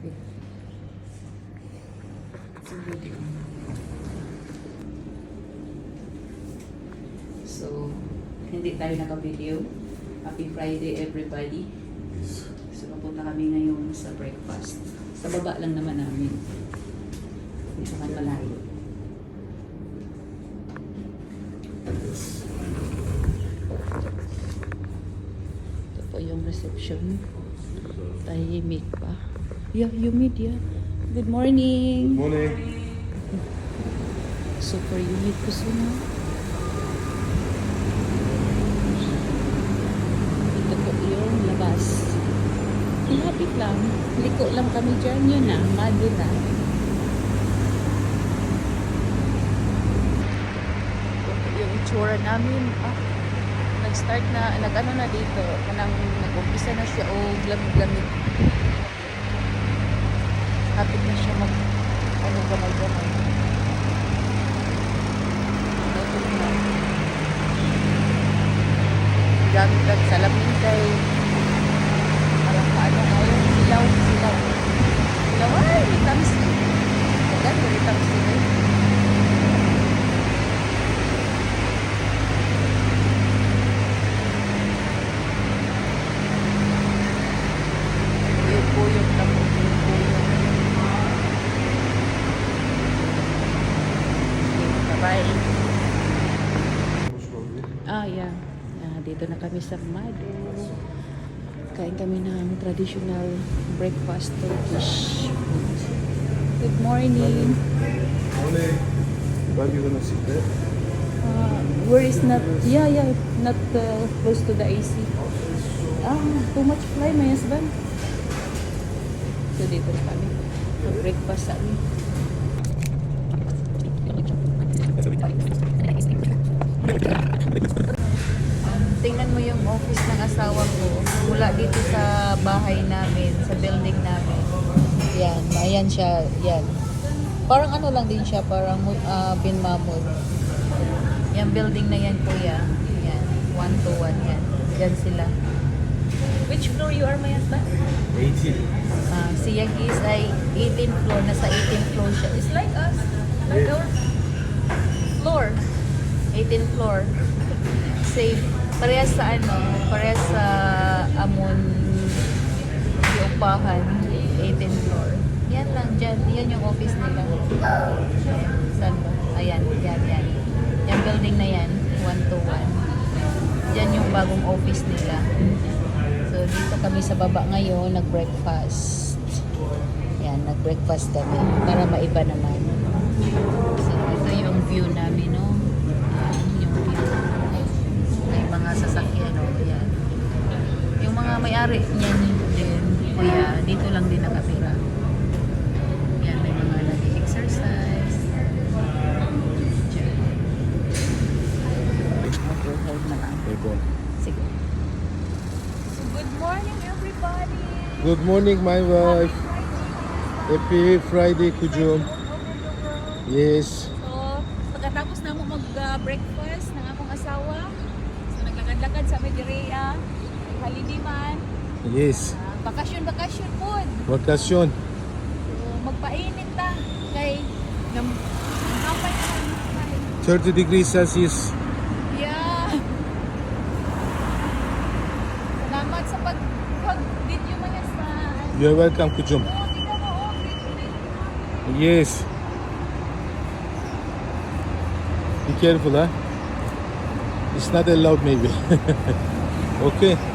So, hindi tayo naka-video. Happy Friday everybody. So, papunta kami ngayon sa breakfast. Sa baba lang naman namin. Hindi naman malayo. Ito po yung reception. Tahimik pa. Yeah, humid yeah. Good morning. Morning. Super humid po sila. Ito po yung labas. Lapit lang. Liko lang kami dyan. Yun na. Mado na. Yung itsura namin. Ah, nag-start na, nag-ano na dito. Kanang nag-umpisa na siya o lamig-lamig. Kapit na siya mag, ano, gamay-gamay. Gamit lang salamin kay parang paano ngayon silaw silaw. Silaw ay tamis Agad, very tamis yung puyog na po yung puyog bye bye Ah, yeah. Ah, dito na kami sa Mado. Kain kami ng traditional breakfast Turkish. Good morning. Morning. Where you gonna sit there? Uh, where is not, yeah, yeah, not uh, close to the AC. Ah, too much fly, my husband. So, dito na kami. Mag-breakfast sa amin. Mo yung office ng asawa ko. Mula dito sa bahay namin, sa building namin. Yan, ayan siya, yan. Parang ano lang din siya, parang uh, bin mamod. Yan building na yan, kuya. Yan, one to one yan. Yan sila. Which floor you are, my husband? 18. Ah, si Yagis ay 18th floor. Nasa 18th floor siya. It's like us. Like our floor. 18th floor. Same. Parehas sa ano, parehas sa Amon Upahan, 18th floor. Yan lang dyan. Yan yung office nila. Saan ba? Ayan, yan, yan. Yung building na yan, one to one. Yan yung bagong office nila. So, dito kami sa baba ngayon, nag-breakfast. Yan, nag-breakfast kami para maiba naman. So, ito yung view namin, no? Yan, yung view. Mga sasakyan, no? Yan. Yung mga may-ari niyan din, kuya, dito lang din nakatira. Yan, may mga nag-exercise. Diyan. Okay, hold na lang. Sige. So, good morning, everybody! Good morning, my wife. Happy Friday, Kujum. Yes. So, pagkatapos na mo mag-breakfast ng akong asawa, so naglakad-lakad sa Medirea, Halidiman, Yes. bakasyon-bakasyon po. Vacation. So, magpainit ta kay nam napay na 30 degrees Celsius. Yeah. Salamat sa pag pag-video mo yan sa You're welcome, Kujum. Oh, tingnan mo, oh, green, green. Yes. Be careful, huh? It's not allowed, maybe. okay.